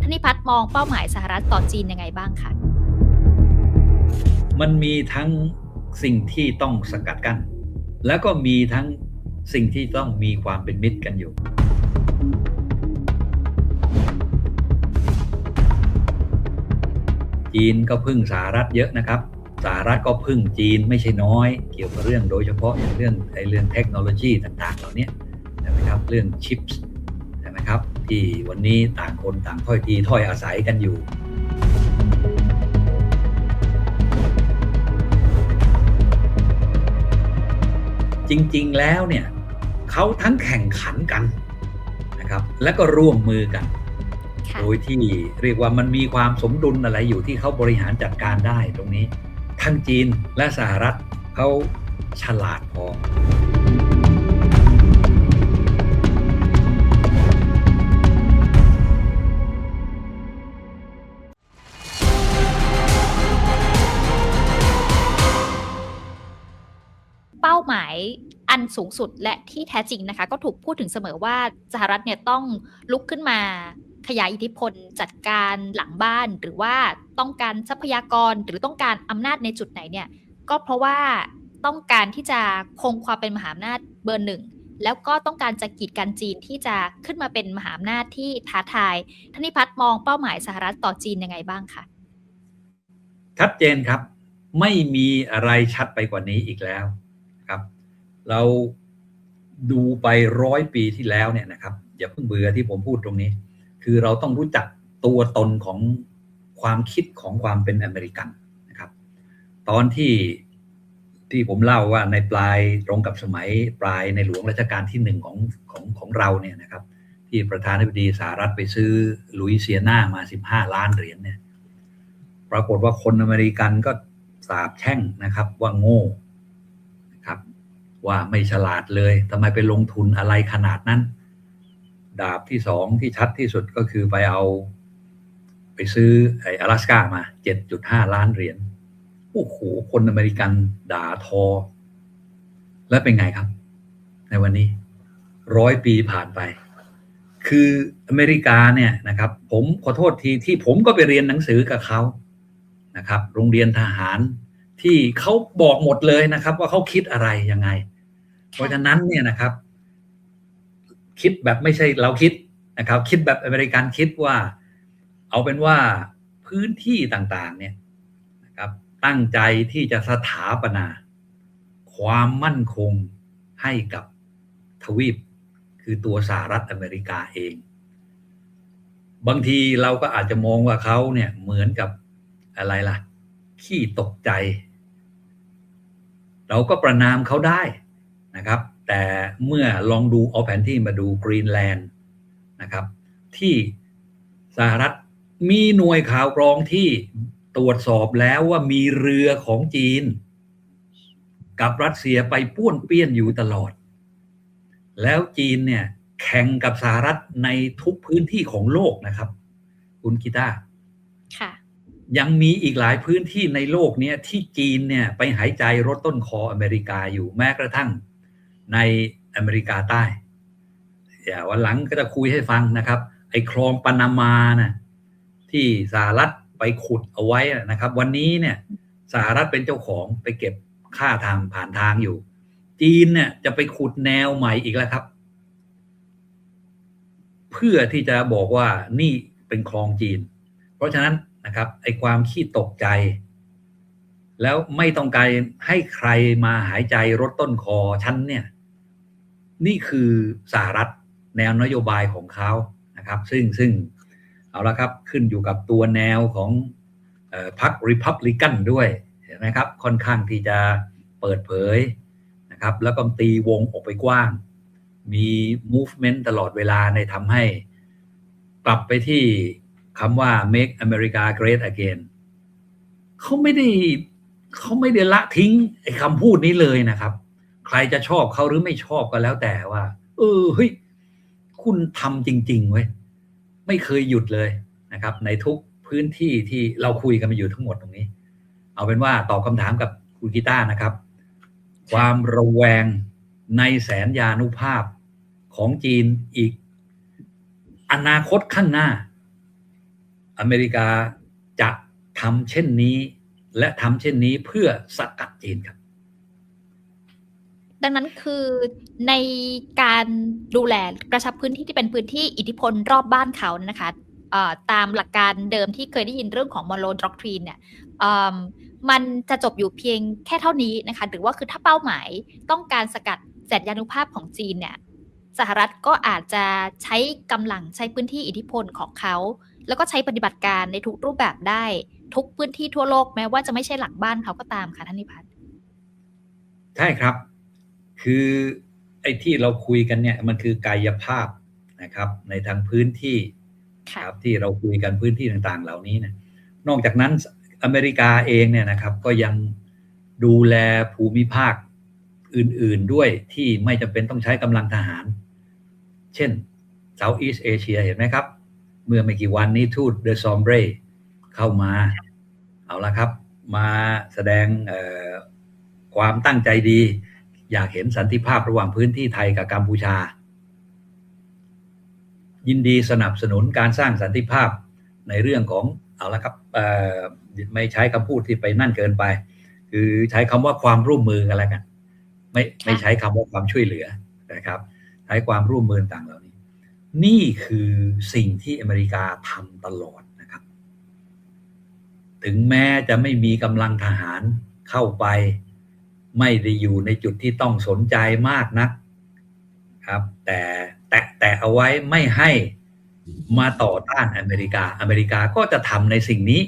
ท่านิพัฒน์มองเป้าหมายสหรัฐต่อจีนยังไงบ้างคะมันมีทั้งสิ่งที่ต้องสกัดกั้นแล้วก็มีทั้งสิ่งที่ต้องมีความเป็นมิตรกันอยู่ จีนก็พึ่งสหรัฐเยอะนะครับสหรัฐก็พึ่งจีนไม่ใช่น้อย เกี่ยวกับเรื่องโดยเฉพาะอย่างเรื่องไอ้เรื่องเทคโนโลยีต่างๆ เหล่านี้ใช่ไหมครับเรื่องชิป ที่วันนี้ต่างคนต่างถ้อยทีถ้อยอาศัยกันอยู่จริงๆ แล้วเนี่ยเขาทั้งแข่งขันกันนะครับ และก็ร่วมมือกันค่ะโดยที่เรียกว่ามันมีความสมดุลอะไรอยู่ที่เขาบริหารจัดการได้ตรงนี้ ทั้งจีนและสหรัฐเขาฉลาดพอ หมายอันสูงสุดและที่แท้จริงนะคะ ก็ถูกพูดถึงเสมอว่าสหรัฐเนี่ยต้องลุกขึ้นมาขยายอิทธิพลจัดการหลังบ้านหรือว่าต้องการทรัพยากรหรือต้องการอำนาจในจุดไหนเนี่ย ก็เพราะว่าต้องการที่จะคงความเป็นมหาอำนาจเบอร์หนึ่งแล้วก็ต้องการจะกีดกันจีนที่จะขึ้นมาเป็นมหาอำนาจที่ท้าทายท่านนิพัฒน์มองเป้าหมายสหรัฐต่อจีนยังไงบ้างคะชัดเจนครับ ไม่มีอะไรชัดไปกว่านี้อีกแล้ว ครับ เราดูไปร้อยปีที่แล้วเนี่ยนะครับ อย่าเพิ่งเบื่อที่ผมพูดตรงนี้ คือเราต้องรู้จักตัวตนของความคิดของความเป็นอเมริกันนะครับ ตอนที่ที่ผมเล่าว่าในปลายตรงกับสมัยปลายในหลวงรัชกาลที่หนึ่งของของของเราเนี่ยนะครับ ที่ประธานาธิบดีสหรัฐไปซื้อลุยเซียนามา 15 ล้านเหรียญเนี่ยปรากฏว่าคนอเมริกันก็สาบแช่งนะครับว่าโง่ ว่าไม่ฉลาดเลยทำไมไปลงทุนอะไรขนาดนั้น ดาบที่สองที่ชัดที่สุดก็คือไปเอาไปซื้อไอ้อลาสก้ามา 7.5 ล้านเหรียญโอ้โหคนอเมริกันด่าทอ แล้วเป็นไงครับ ในวันนี้ร้อยปีผ่านไป คืออเมริกาเนี่ยนะครับ ผมขอโทษทีที่ผมก็ไปเรียนหนังสือกับเขานะครับ โรงเรียนทหารที่เขาบอกหมดเลยนะครับ ว่าเขาคิดอะไรยังไง เพราะฉะนั้นเนี่ยนะครับ คิดแบบไม่ใช่เราคิดนะครับ คิดแบบอเมริกันคิดว่า เอาเป็นว่าพื้นที่ต่างๆ เนี่ยนะครับ ตั้งใจที่จะสถาปนา ความมั่นคงให้กับทวีป คือตัวสหรัฐอเมริกาเอง บางทีเราก็อาจจะมองว่าเขาเนี่ยเหมือนกับอะไรล่ะ ขี้ตกใจ เราก็ประนามเขาได้ นะครับ แต่เมื่อลองดูเอาแผนที่มาดูกรีนแลนด์นะครับ ที่สหรัฐมีหน่วยข่าวกรองที่ตรวจสอบแล้วว่ามีเรือของจีน กับรัสเซียไปป้วนเปี้ยนอยู่ตลอด แล้วจีนเนี่ยแข่งกับสหรัฐในทุกพื้นที่ของโลกนะครับ คุณกีตาร์ค่ะ ยังมีอีกหลายพื้นที่ในโลกเนี้ยที่จีนเนี่ยไปหายใจรถต้นคออเมริกาอยู่แม้กระทั่ง ในอเมริกาใต้เดี๋ยววันหลังก็จะคุยให้ฟังนะครับ ไอ้คลองปานามานะที่สหรัฐไปขุดเอาไว้นะครับ วันนี้เนี่ยสหรัฐเป็นเจ้าของไปเก็บค่าทางผ่านทางอยู่ จีนเนี่ยจะไปขุดแนวใหม่อีกแล้วครับ เพื่อที่จะบอกว่านี่เป็นคลองจีน เพราะฉะนั้นนะครับไอ้ความขี้ตกใจ แล้วไม่ต้องการให้ใครมาหายใจรถต้นคอฉันเนี่ย นี่คือสหรัฐแนวนโยบายของเขานะครับ ซึ่งซึ่งเอาละครับขึ้นอยู่กับตัวแนวของออพรรคริพับลิกันด้วยนไหมครับ ค่อนข้างที่จะเปิดเผยนะครับ แล้วก็ตีวงออกไปกว้าง มี movement ตลอดเวลาในทำให้กลับไปที่คำว่า make America great again เขาไม่ได้เขาไม่ได้ละทิ้งไอ้คำพูดนี้เลยนะครับ ใครจะชอบเขาหรือไม่ชอบก็แล้วแต่ว่า เออเฮ้ยคุณทำจริง ๆ เว้ยไม่เคยหยุดเลยนะครับ ในทุกพื้นที่ที่เราคุยกันมาอยู่ทั้งหมดตรงนี้ เอาเป็นว่าตอบคำถามกับคุณกีตาร์นะครับ ความระแวงในแสนยานุภาพของจีนอีก อนาคตข้างหน้า อเมริกาจะทำเช่นนี้ และทำเช่นนี้เพื่อสกัดจีนครับ ดังนั้นคือในการดูแลกระชับพื้นที่ที่เป็นพื้นที่อิทธิพลรอบบ้านเขานะคะตามหลักการเดิมที่เคยได้ยินเรื่องของมอลโลด็อกทรีนเนี่ยมันจะจบอยู่เพียงแค่เท่านี้นะคะ หรือว่าคือถ้าเป้าหมายต้องการสกัดแสนยานุภาพของจีนเนี่ยสหรัฐก็อาจจะใช้กำลังใช้พื้นที่อิทธิพลของเขา แล้วก็ใช้ปฏิบัติการในทุกรูปแบบได้ ทุกพื้นที่ทั่วโลกแม้ว่าจะไม่ใช่หลักบ้านเขาก็ตามค่ะท่านนิพัฒน์ใช่ครับ คือไอ้ที่เราคุยกันเนี่ยมันคือกายภาพนะครับ ในทางพื้นที่ครับที่เราคุยกันพื้นที่ต่างๆ เหล่านี้นะนอกจากนั้นอเมริกาเองเนี่ยนะครับ ก็ยังดูแลภูมิภาคอื่นๆด้วยที่ไม่จำเป็นต้องใช้กำลังทหาร เช่น Southeast Asia เห็นไหมครับ เมื่อไม่กี่วันนี้ทูตเดอะซอมเบรเข้ามาเอาละครับ มาแสดงความตั้งใจดี อยากเห็นสันติภาพระหว่างพื้นที่ไทยกับกัมพูชา ยินดีสนับสนุนการสร้างสันติภาพในเรื่องของเอาละครับไม่ใช้คำพูดที่ไปนั่นเกินไป คือใช้คำว่าความร่วมมือกันแล้วกันไม่ไม่ใช้คำว่าความช่วยเหลือนะครับ ใช้ความร่วมมือต่างเหล่านี้ นี่คือสิ่งที่อเมริกาทำตลอดนะครับ ถึงแม้จะไม่มีกำลังทหารเข้าไป ไม่ได้อยู่ในจุดที่ต้องสนใจมากนักครับ แต่แตะแตะเอาไว้ไม่ให้มาต่อต้านอเมริกา อเมริกาก็จะทำในสิ่งนี้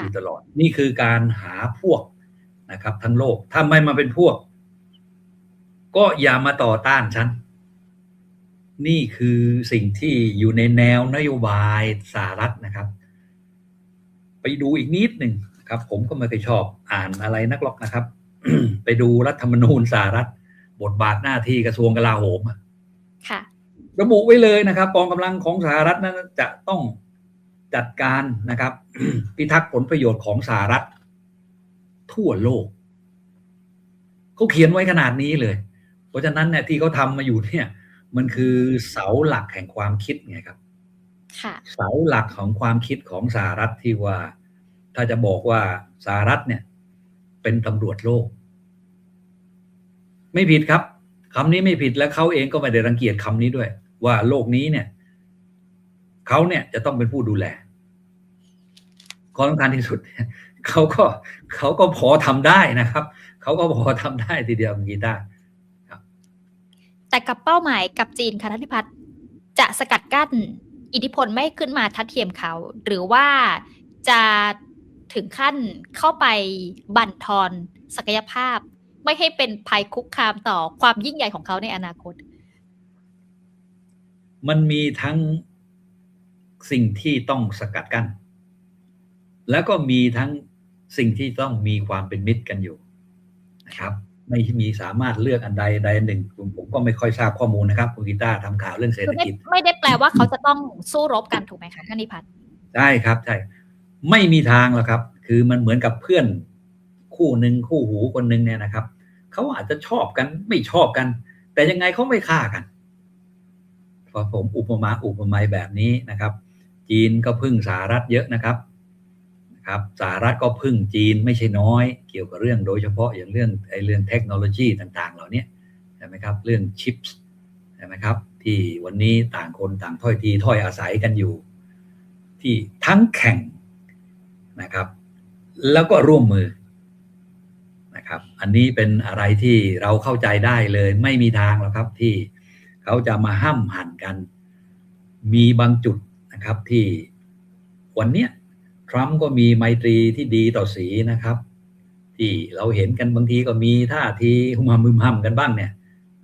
อยู่ตลอด นี่คือการหาพวกนะครับ ทั้งโลกถ้าไม่มาเป็นพวก ก็อย่ามาต่อต้านฉัน นี่คือสิ่งที่อยู่ในแนวนโยบายสหรัฐนะครับ ไปดูอีกนิดหนึ่งครับ ผมก็ไม่เคยชอบอ่านอะไรนักหรอกนะครับ ไปดูรัฐธรรมนูญสหรัฐ บทบาทหน้าที่กระทรวงกลาโหมค่ะ ระบุไว้เลยนะครับกองกำลังของสหรัฐนั้นจะต้องจัดการนะครับ พิทักษ์ผลประโยชน์ของสหรัฐ ทั่วโลกเขาเขียนไว้ขนาดนี้เลย เพราะฉะนั้นเนี่ยที่เขาทำมาอยู่เนี่ย มันคือเสาหลักแห่งความคิดไงครับเสาหลักของความคิดของสหรัฐที่ว่า ถ้าจะบอกว่าสหรัฐเนี่ย เป็นตำรวจโลก ไม่ผิดครับคำนี้ไม่ผิดและเขาเองก็ไม่ได้รังเกียจคำนี้ด้วย ว่าโลกนี้เนี่ยเขาเนี่ยจะต้องเป็นผู้ดูแลข้อสำคัญที่สุดเขาก็เขาก็พอทำได้นะครับเขาก็พอทำได้ทีเดียวกีตาร์แต่กับเป้าหมายกับจีนค่ะท่านพิพัฒน์จะสกัดกั้น อิทธิพลไม่ขึ้นมาทัดเทียมเขา หรือว่าจะ ถึงขั้นเข้าไปบั่นทอนศักยภาพ ไม่ให้เป็นภัยคุกคามต่อความยิ่งใหญ่ของเขาในอนาคต มันมีทั้งสิ่งที่ต้องสกัดกัน้นแล้วก็มีทั้งสิ่งที่ต้องมีความเป็นมิตรกันอยู่นะครับ ไม่มีสามารถเลือกอันใดใดหนึ่งผมก็ไม่ค่อยทราบข้อมูลนะครับคุณกีตาทำข่าวเรื่องเศรษฐกิจไม่ได้แปลว่าเขาจะต้องสู้รบกันถูกไหมคะท่านนิพัฒน์ใช่ครับใช่ ไม่มีทางหรอกครับ คือมันเหมือนกับเพื่อนคู่หนึ่งคู่หูคนหนึ่งเนี่ยนะครับเขาอาจจะชอบกันไม่ชอบกัน แต่ยังไงเขาไม่ฆ่ากันพอผมอุปมาอุปไมยแบบนี้นะครับ จีนก็พึ่งสหรัฐเยอะนะครับนะครับสหรัฐก็พึ่งจีนไม่ใช่น้อย เกี่ยวกับเรื่องโดยเฉพาะอย่างเรื่องไอ้เรื่องเทคโนโลยีต่าง ๆ เหล่านี้ใช่ไหมครับเรื่องชิปใช่ไหมครับที่วันนี้ต่างคนต่างถ้อยทีถ้อยอาศัยกันอยู่ ที่ทั้งแข่ง นะครับ แล้วก็ร่วมมือนะครับ อันนี้เป็นอะไรที่เราเข้าใจได้เลยไม่มีทางหรอกครับที่เขาจะมาห้ามหันกัน มีบางจุดนะครับที่วันเนี้ยทรัมป์ก็มีไมตรีที่ดีต่อสีนะครับ ที่เราเห็นกันบางทีก็มีท่าทีหุมมึมห้ำกันบ้างเนี่ย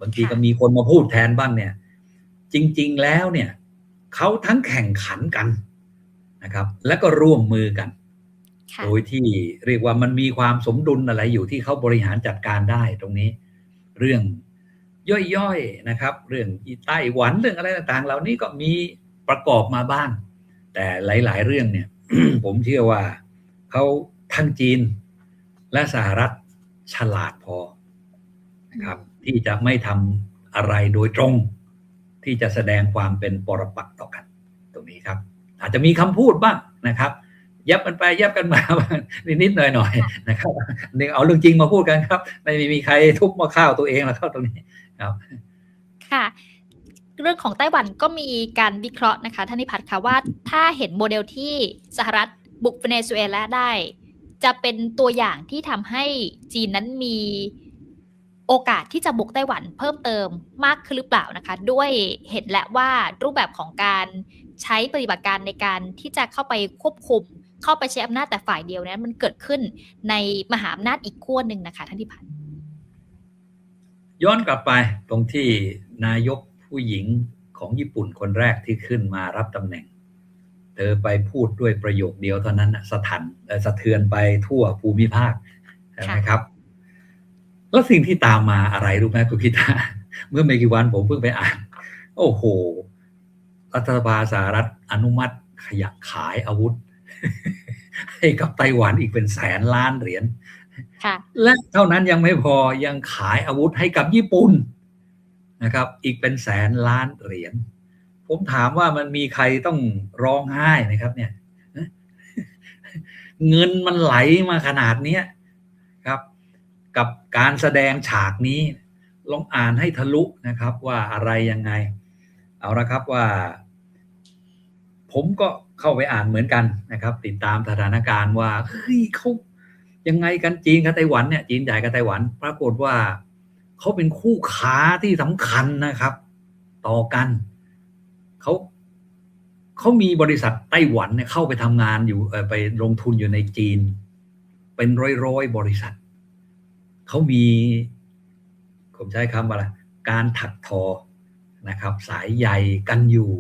บางทีก็มีคนมาพูดแทนบ้างเนี่ย จริง ๆ แล้วเนี่ยเขาทั้งแข่งขันกันนะครับ และก็ร่วมมือกัน โดยที่เรียกว่ามันมีความสมดุลอะไรอยู่ที่เขาบริหารจัดการได้ตรงนี้ เรื่องย่อยๆนะครับ เรื่องไต้หวันเรื่องอะไรต่างๆ เหล่านี้ก็มีประกอบมาบ้าง แต่หลายๆเรื่องเนี่ย ผมเชื่อว่าเขาทั้งจีนและสหรัฐฉลาดพอนะครับ ที่จะไม่ทำอะไรโดยตรง ที่จะแสดงความเป็นปรปักษ์ต่อกัน ตรงนี้ครับ อาจจะมีคำพูดบ้างนะครับ ยับกันไปยับกันมานิดนิดๆหน่อยหน่อยๆนะครับนี่เอาเรื่องจริงมาพูดกันครับ ไม่มีใครทุบมาข้าวตัวเองแล้วเข้าตรงนี้ครับ ค่ะ เรื่องของไต้หวันก็มีการวิเคราะห์นะคะท่านนิพัฒน์ค่ะว่าถ้าเห็นโมเดลที่สหรัฐบุกเวเนซุเอลาได้ จะเป็นตัวอย่างที่ทำให้จีนนั้นมีโอกาสที่จะบุกไต้หวันเพิ่มเติมมากขึ้นหรือเปล่านะคะ ด้วยเห็นและว่ารูปแบบของการใช้ปฏิบัติการในการที่จะเข้าไปควบคุม เข้าไปใช้อำนาจแต่ฝ่ายเดียวนั้นมันเกิดขึ้นในมหาอำนาจอีกขั้วหนึ่งนะคะท่านนิพัฒน์ย้อนกลับไปตรงที่นายกผู้หญิงของญี่ปุ่นคนแรกที่ขึ้นมารับตำแหน่ง เธอไปพูดด้วยประโยคเดียวเท่านั้นสะทันสะเทือนไปทั่วภูมิภาคใช่ไหมครับ แล้วสิ่งที่ตามมาอะไรรู้ไหมคุณพิธาเมื่อไม่กี่วันผมเพิ่งไปอ่าน โอ้โห รัฐบาลสหรัฐอนุมัติขยับขายอาวุธ ให้กับไต้หวันอีกเป็นแสนล้านเหรียญค่ะและเท่านั้นยังไม่พอยังขายอาวุธให้กับญี่ปุ่นนะครับ อีกเป็นแสนล้านเหรียญผมถามว่ามันมีใครต้องร้องไห้ไหมครับ เนี่ย เงินมันไหลมาขนาดเนี้ยครับ กับการแสดงฉากนี้ลองอ่านให้ทะลุนะครับ ว่าอะไรยังไง เอาละครับว่า ผมก็ เข้าไปอ่านเหมือนกันนะครับ ติดตามสถานการณ์ว่าเฮ้ยเขายังไงกันจีนกับไต้หวันเนี่ยจีนใหญ่กับไต้หวัน ปรากฏว่าเขาเป็นคู่ค้าที่สำคัญนะครับ ต่อกันเขาเขามีบริษัทไต้หวันเนี่ยเข้าไปทำงานอยู่ไปลงทุนอยู่ในจีน เป็นร้อยๆ บริษัทเขามีผมใช้คำว่าอะไรการถักทอนะครับ สายใยกันอยู่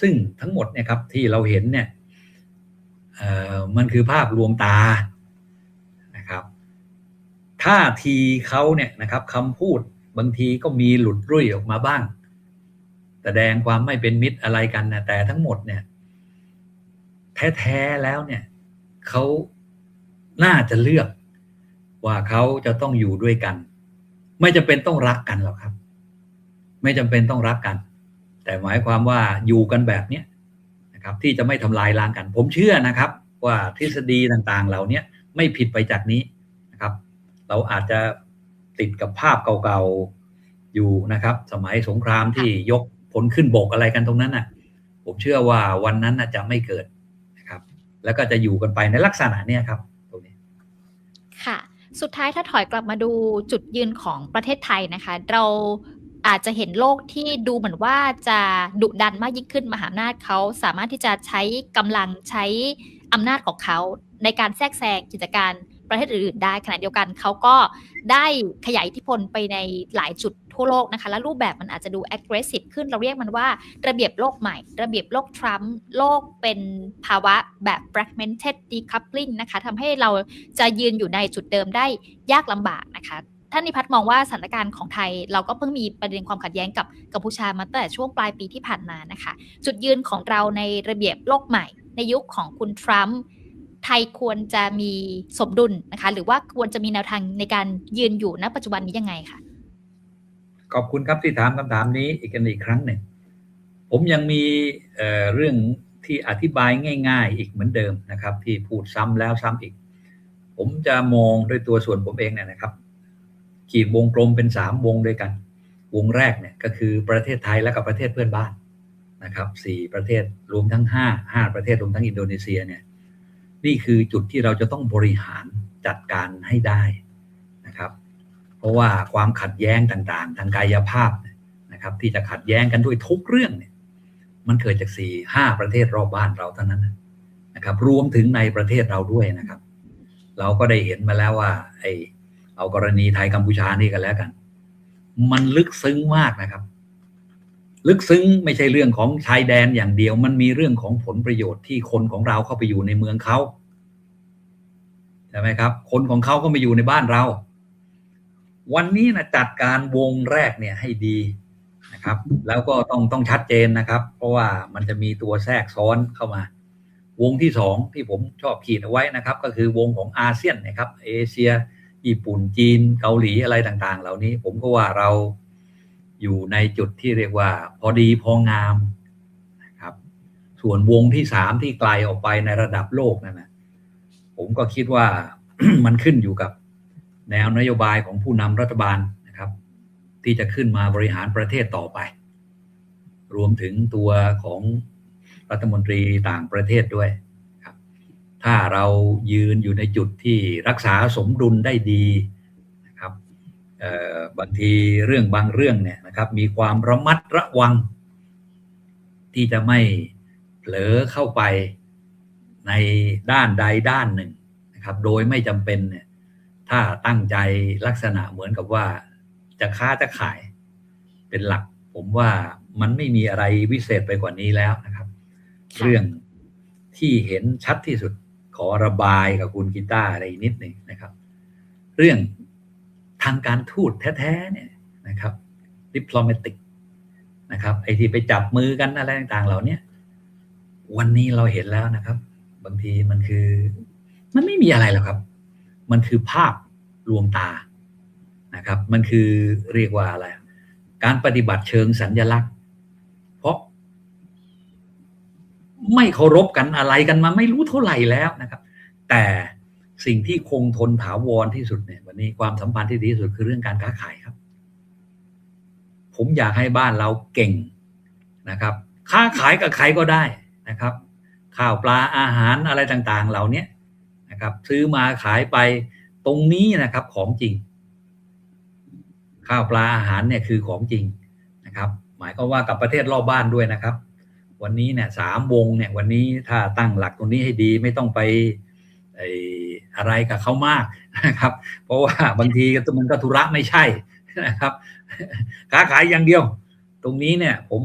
ซึ่งทั้งหมดเนี่ยครับที่เราเห็นเนี่ยมันคือภาพลวงตานะครับท่าทีเขาเนี่ยนะครับคำพูดบางทีก็มีหลุดรุ่ยออกมาบ้าง แสดงความไม่เป็นมิตรอะไรกันนะแต่ทั้งหมดเนี่ยแท้ๆแล้วเนี่ยเขาน่าจะเลือกว่าเขาจะต้องอยู่ด้วยกัน ไม่จำเป็นต้องรักกันหรอกครับ ไม่จำเป็นต้องรักกัน แต่หมายความว่าอยู่กันแบบเนี้ยนะครับที่จะไม่ทำลายล้างกัน ผมเชื่อนะครับ ว่าทฤษฎีต่างๆ เหล่านี้ไม่ผิดไปจากนี้นะครับ เราอาจจะติดกับภาพเก่าๆอยู่นะครับ สมัยสงครามที่ยกพลขึ้นบกอะไรกันตรงนั้นน่ะ ผมเชื่อว่าวันนั้นน่ะจะไม่เกิดนะครับ แล้วก็จะอยู่กันไปในลักษณะเนี้ยครับตรงนี้ค่ะ สุดท้ายถ้าถอยกลับมาดูจุดยืนของประเทศไทยนะคะ เรา อาจจะเห็นโลกที่ดูเหมือนว่าจะดุดันมากยิ่งขึ้นมหาอำนาจเขาสามารถที่จะใช้กำลังใช้อำนาจของเขาในการแทรกแซงกิจการประเทศอื่นๆได้ขณะเดียวกันเขาก็ได้ขยายอิทธิพลไปในหลายจุดทั่วโลกนะคะ และรูปแบบมันอาจจะดู aggressive ขึ้นเราเรียกมันว่าระเบียบโลกใหม่ ระเบียบโลกทรัมป์โลกเป็นภาวะแบบ fragmented decoupling นะคะทำให้เราจะยืนอยู่ในจุดเดิมได้ยากลำบากนะคะ ท่านนิพัฒน์มองว่าสถานการณ์ของไทย เราก็เพิ่งมีประเด็นความขัดแย้งกับกัมพูชามาตั้งแต่ช่วงปลายปีที่ผ่านมานะคะ จุดยืนของเราในระเบียบโลกใหม่ ในยุคของคุณทรัมป์ไทยควรจะมีสมดุลนะคะ หรือว่าควรจะมีแนวทางในการยืนอยู่ณปัจจุบันนี้ยังไงคะขอบคุณครับที่ถามคำถามนี้อีกกันอีกครั้งหนึ่ง ผมยังมีเเรื่องที่อธิบายง่าย ๆ อีกเหมือนเดิมนะครับ ที่พูดซ้ำแล้วซ้ำอีก ผมจะมองด้วยตัวส่วนผมเองเนี่ยนะครับ ขีดวงกลมเป็นสามวงด้วยกัน วงแรกเนี่ยก็คือประเทศไทยและกับประเทศเพื่อนบ้านนะครับสี่ประเทศรวมทั้งห้าห้าประเทศรวมทั้งอินโดนีเซียเนี่ยนี่คือจุดที่เราจะต้องบริหารจัดการให้ได้นะครับ เพราะว่าความขัดแย้งต่างๆ ทางกายภาพนะครับ ที่จะขัดแย้งกันด้วยทุกเรื่องเนี่ยมันเกิดจากสี่ห้าประเทศรอบบ้านเราเท่านั้นนะครับ รวมถึงในประเทศเราด้วยนะครับ เราก็ได้เห็นมาแล้วว่าไอ เอากรณีไทยกัมพูชานี่กันแล้วกัน มันลึกซึ้งมากนะครับ ลึกซึ้งไม่ใช่เรื่องของชายแดนอย่างเดียว มันมีเรื่องของผลประโยชน์ที่คนของเราเข้าไปอยู่ในเมืองเขาใช่ไหมครับ คนของเขาก็มาอยู่ในบ้านเรา วันนี้นะจัดการวงแรกเนี่ยให้ดีนะครับ แล้วก็ต้องต้องชัดเจนนะครับ เพราะว่ามันจะมีตัวแทรกซ้อนเข้ามา วงที่สองที่ผมชอบขีดเอาไว้นะครับ ก็คือวงของอาเซียนนะครับ เอเชีย ญี่ปุ่นจีนเกาหลีอะไรต่างๆ เหล่านี้ ผมก็ว่าเราอยู่ในจุดที่เรียกว่า พอดีพองามนะครับ ส่วนวงที่สามที่ไกลออกไปในระดับโลกนั่นนะผมก็คิดว่ามันขึ้นอยู่กับแนวนโยบายของผู้นำรัฐบาลนะครับ ที่จะขึ้นมาบริหารประเทศต่อไป รวมถึงตัวของรัฐมนตรีต่างประเทศด้วย ถ้าเรายืนอยู่ในจุดที่รักษาสมดุลได้ดีนะครับเอ่อบางทีเรื่องบางเรื่องเนี่ยนะครับมีความระมัดระวัง ที่จะไม่เผลอเข้าไปในด้านใดด้านหนึ่งนะครับโดยไม่จำเป็นเนี่ยถ้าตั้งใจลักษณะเหมือนกับว่าจะค้าจะขายเป็นหลัก ผมว่ามันไม่มีอะไรวิเศษไปกว่านี้แล้วนะครับค่ะเรื่องที่เห็นชัดที่สุด ขอระบายกับคุณกีตาร์อะไรนิดหนึ่งนะครับ เรื่องทางการทูตแท้ๆเนี่ยนะครับ diplomatic นะครับไอที่ไปจับมือกันอะไรต่างๆเหล่านี้วันนี้เราเห็นแล้วนะครับ บางทีมันคือ มันไม่มีอะไรหรอกครับ มันคือภาพลวงตานะครับ มันคือเรียกว่าอะไร การปฏิบัติเชิงสัญญลักษณ์ เพราะ ไม่เคารพกันอะไรกันมาไม่รู้เท่าไหร่แล้วนะครับ แต่สิ่งที่คงทนถาวรที่สุดเนี่ยวันนี้ความสัมพันธ์ที่ดีที่สุดคือเรื่องการค้าขายครับ ผมอยากให้บ้านเราเก่งนะครับ ค้าขายกับใครก็ได้นะครับ ข้าวปลาอาหารอะไรต่างๆ เหล่านี้นะครับ ซื้อมาขายไปตรงนี้นะครับของจริง ข้าวปลาอาหารเนี่ยคือของจริงนะครับ หมายก็ว่ากับประเทศรอบบ้านด้วยนะครับ วันนี้เนี่ยสามวงเนี่ยวันนี้ถ้าตั้งหลักตรงนี้ให้ดีไม่ต้องไปอะไรกับเขามากนะครับ เพราะว่าบางทีก็มันก็ธุระไม่ใช่นะครับค้าขายอย่างเดียว ตรงนี้เนี่ย ผม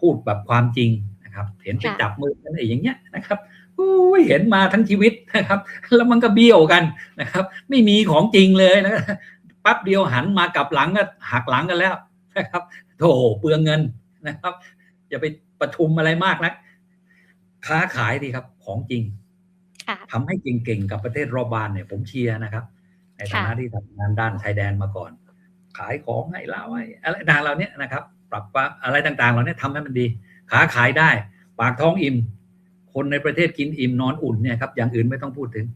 พูดแบบความจริงนะครับ เห็นไปจับมือกันไอ้อย่างเงี้ยนะครับเห็นมาทั้งชีวิตนะครับ แล้วมันก็เบี้ยวกันนะครับ ไม่มีของจริงเลยนะปั๊บเดียวหันมากลับหลังก็หักหลังกันแล้วนะครับโถเปลืองเงินนะครับอย่าไป ประชุมอะไรมากนะค้าขายดีครับของจริงค่ะทำให้เก่งๆกับประเทศรอบบ้านเนี่ย ผมเชียร์นะครับ ในฐานะค่ะที่ทำงานด้านชายแดนมาก่อน ขายของให้เราให้อะไรต่างๆเหล่านี้นะครับ ปรับปะอะไรต่างๆเหล่านี้ทำให้มันดีขาขายได้ ปากท้องอิ่ม คนในประเทศกินอิ่มนอนอุ่นเนี่ยครับอย่างอื่นไม่ต้องพูดถึง